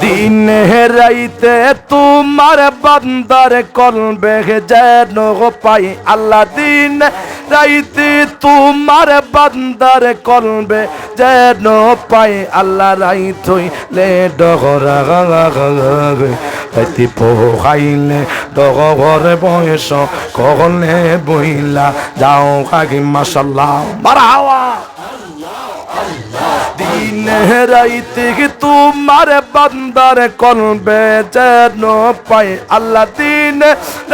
দিনে রাইতে তোমার বান্দার কলবে যেন পাই আল্লাহ দিন রাইতে তোমার বান্দার কলবে যেন পাই আল্লাহ রাইত হইলে ডগরা রাইতে পোহাইলে ডগর বয়স কহলে বইলা যাও কাকি মাসাল্লাহ মারা হাওয়া দিন রাইতে তোমার বান্দার কলবে যেন পাই আল্লাহ দিন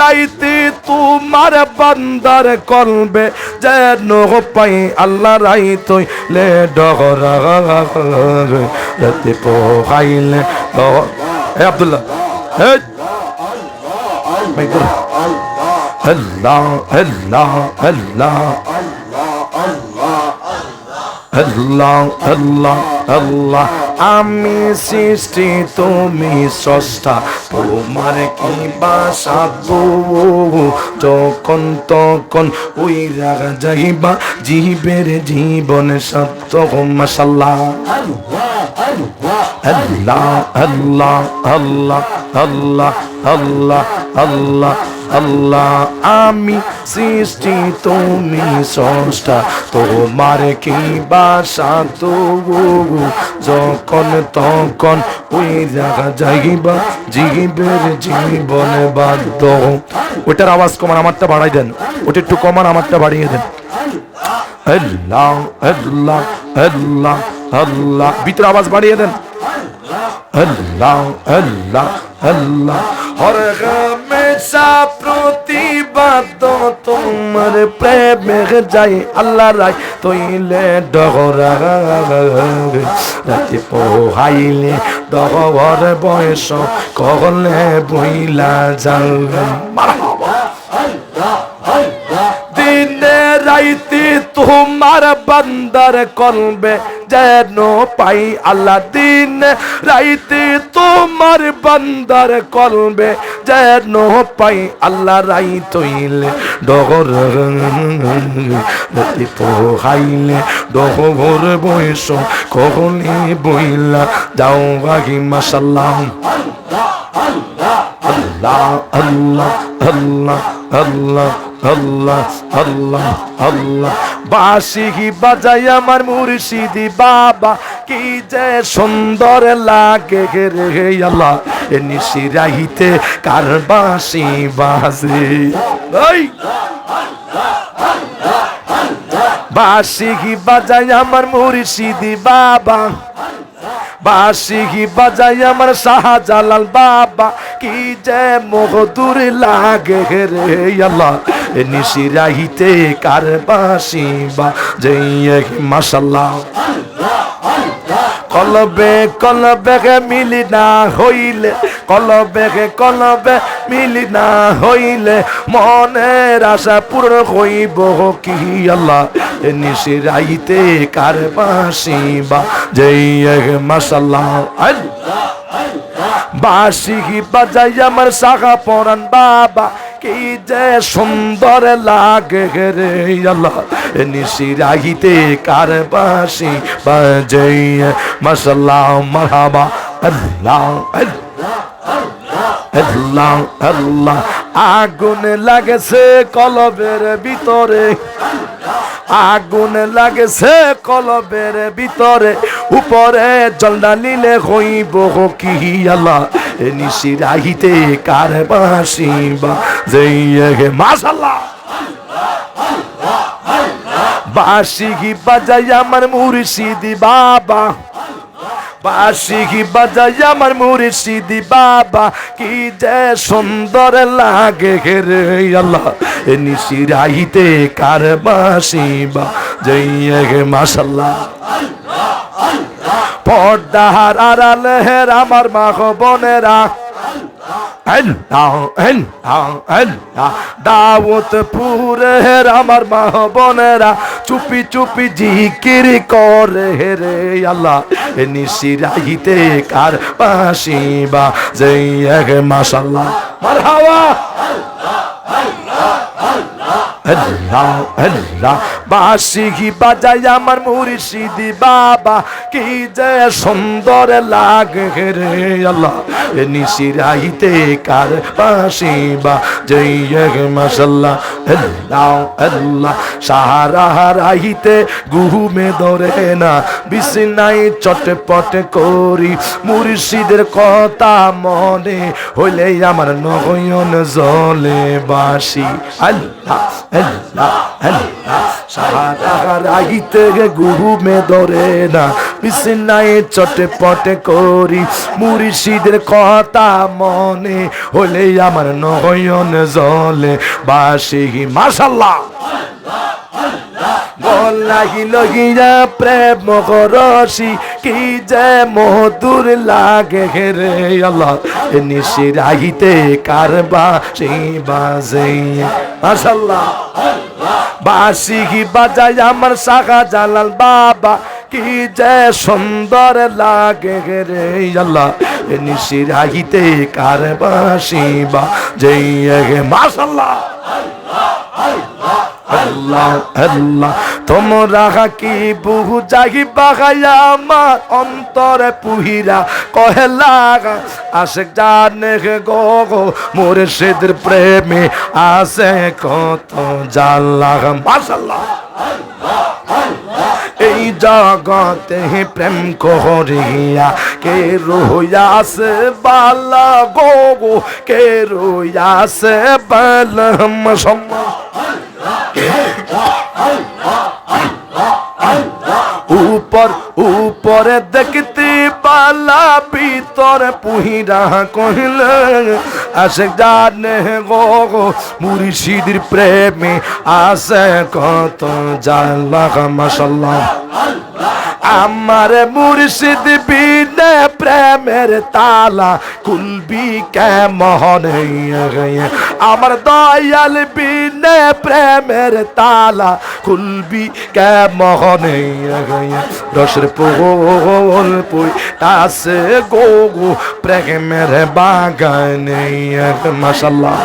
রাইতে তোমার বান্দার কলবে যেন পাই আল্লাহ রাইত লে ডগরা রাতে পোহাইলে এ আব্দুল্লাহ আল্লাহ আল্লাহ আল্লাহ। আল্লাহ আল্লাহ আল্লাহ, আমি সৃষ্টি, তুমি স্রষ্টা। তোমার কি বাসাবো যখন তখন ওই রাগা যাইবা, জীবের জীবন সত্য মাসাল্লাহ আল্লাহ আল্লাহ আল্লাহ। আল্লাহ আল্লাহ আল্লাহ আল্লাহ, আমি সৃষ্টি, তুমি স্রষ্টা। তোমার কি বাসা তো যখন তখন ওই জায়গা যাইবা, জীবের জীবন বাধ্য। ওটার আওয়াজ কমান, আমারটা বাড়াই দেন। ওটা একটু কমান, আমারটা বাড়িয়ে দেন। ভিতরে আওয়াজ বাড়িয়ে দেন। আল্লাহ আল্লাহ আল্লাহ। হর হামেশা প্রতিবাদ, তোমার প্রেমে যাই আল্লাহ রাই তৈলে ডগরা রাতে পোহাইলে ডগর বয়স কগলে বইলা যাবেন মারা রাইতে তোমার বান্দার কলবে যেন পাই আল্লাহ দিন রাইতে তোমার বান্দার কলবে যেন পাই আল্লাহ রাই তৈলে। ডগর পোহাইলে, ডগর বয়স কহলে বইলা। যাও বাগি মাসাল্লাহ আল্লাহ আল্লাহ আল্লাহ আল্লাহ। আল্লাহ আল্লাহ আল্লাহ আল্লাহ। বাসি বাজাই আমার মুর্শিদি বাবা? কি যে সুন্দর লাগে রে আল্লাহ। এ নিশি কার বাসি বাজে? এই! বাসি বাজাই আমার মুর্শিদি বাবা? বাসি বাজাই আমার শাহজালাল বাবা। কি যে মহদুর লাগে রে আল্লাহ। নিশি রাহিতে কার বাসি বা? জয় মাসাল্লাহ কলবে কলবে মিলি না হইলে, কলবে কলবে মিলি না হইলে, মনের আশা পূর্ণ হইব কি আল্লাহ? নিশি রাইতে কার বাসি বা জয় মাসাল্লাহ বাসি বাজাই আমার শাখা পরান বাবা। কি যে সুন্দর লাগে রে আল্লাহ। নিশি রাহিতে কার বাসি বাজাই। মাসাল্লাহ মারহাবা। আল্লাহ আল্লাহ আল্লাহ আগুন লাগেছে কলবের ভিতরে। আগুন লাগেছে কলবের ভিতরে। উপরে জলদা নিলে হইব কি আল্লাহ। নিশি রাহিতে কার বাসি বা জয় মাসাল্লাহ বাসি বাজাই আমার মুর্শিদি বাবা। বাসি বাজাই আমার মুর্শিদি বাবা। কি যে সুন্দর লাগে রে আল্লাহ। নিশি রাহিতে কার বাসি বা জয় মাসাল্লাহ পর্দাহার আড়াল হের আমার মা বোনেরা। দাওত পুরের আমার মা বোনেরা। চুপি চুপি জিকির করে রে আল্লাহ। এ নিশি রাহিতে কার পাশিবা জয় মাসাল্লাহ মারহাবা। আল্লাহ আল্লাহ বাসি কি বাজাই আমার মুর্শিদি বাবা? কি যে সুন্দর লাগে রে আল্লাহ। এ নিশিরাইতে কার বাসি বা জয় মাসাল্লাহ আল্লাহ আল্লাহ সাহারা রাইতে ঘুমে ধরে না। বিছনাই চটপট করি মুর্শিদের কথা মনে। হইলে আমার নয়ন জলে বাসি আল্লাহ আল্লাহ সাহারা ধরে না। বিছনায় চটে পটে করি, মুর্শিদের কথা মনে হলে আমার নয়ন জলে বাসি, মাশাল্লাহ। গলাহি লগিয়া প্রেম করসি, কি যে মধুর লাগে রে আল্লাহ। নিশির আহিতে কারবা সেই বাজে। মাশাল্লাহ বাসি কি বাজাই আমার শাখা জালাল বাবা, কি যে সুন্দর লাগে রে আল্লাহ। নিশির আহিতে কারবা সেই বাজে মাশাল্লাহ আল্লাহ আল্লাহ তোমরা কি বহু জাগি বাগাই আমার অন্তরে পুহিরা? কহেলা আসে জানে গো গো মোরে সেদের প্রেমে আসে কত জাল্লা মাশাল্লাহ এই জগতে প্রেম করিয়া, কে রোয়াসে বালা গো কে রোয়াসে বালম সম্মান উপর উপরে দেখতে পালা ভিতর পুহিরা কহিল আসে জানে গো গো মুর্শিদের প্রেমে আসে কত জানলা মাসাল্লাহ আমার মুর্শিদ বিনে প্রেমের তালা কুলবি কেমন আমার দয়াল বিনে প্রেমের তালা কুলবি কেমন রসের পোল পুই তাসে গো গো, প্রেমের বাগান মাসাল্লাহ